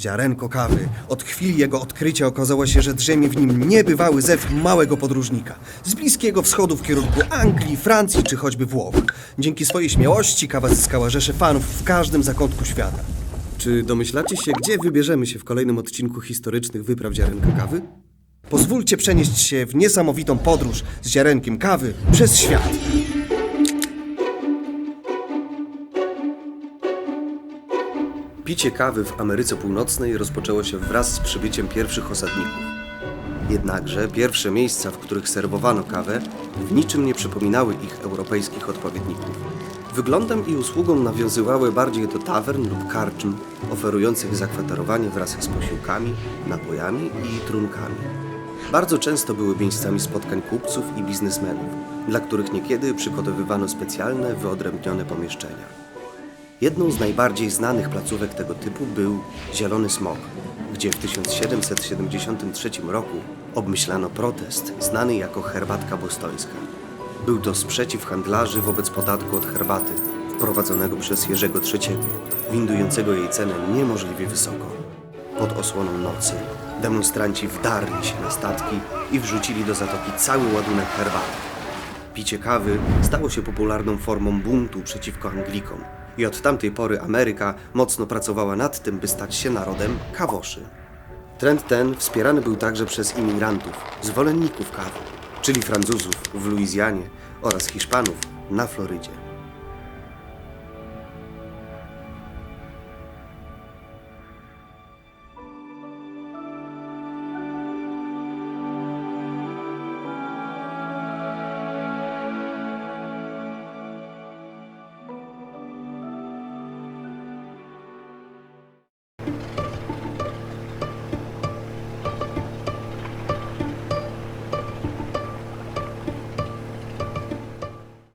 Ziarenko kawy. Od chwili jego odkrycia okazało się, że drzemie w nim niebywały zew małego podróżnika. Z Bliskiego Wschodu w kierunku Anglii, Francji czy choćby Włoch. Dzięki swojej śmiałości kawa zyskała rzesze fanów w każdym zakątku świata. Czy domyślacie się, gdzie wybierzemy się w kolejnym odcinku historycznych wypraw ziarenka kawy? Pozwólcie przenieść się w niesamowitą podróż z ziarenkiem kawy przez świat. Picie kawy w Ameryce Północnej rozpoczęło się wraz z przybyciem pierwszych osadników. Jednakże pierwsze miejsca, w których serwowano kawę, w niczym nie przypominały ich europejskich odpowiedników. Wyglądem i usługą nawiązywały bardziej do tawern lub karczm, oferujących zakwaterowanie wraz z posiłkami, napojami i trunkami. Bardzo często były miejscami spotkań kupców i biznesmenów, dla których niekiedy przygotowywano specjalne, wyodrębnione pomieszczenia. Jedną z najbardziej znanych placówek tego typu był Zielony Smok, gdzie w 1773 roku obmyślano protest znany jako herbatka bostońska. Był to sprzeciw handlarzy wobec podatku od herbaty wprowadzonego przez Jerzego III, windującego jej cenę niemożliwie wysoko. Pod osłoną nocy demonstranci wdarli się na statki i wrzucili do zatoki cały ładunek herbaty. Picie kawy stało się popularną formą buntu przeciwko Anglikom i od tamtej pory Ameryka mocno pracowała nad tym, by stać się narodem kawoszy. Trend ten wspierany był także przez imigrantów, zwolenników kawy, czyli Francuzów w Luizjanie oraz Hiszpanów na Florydzie.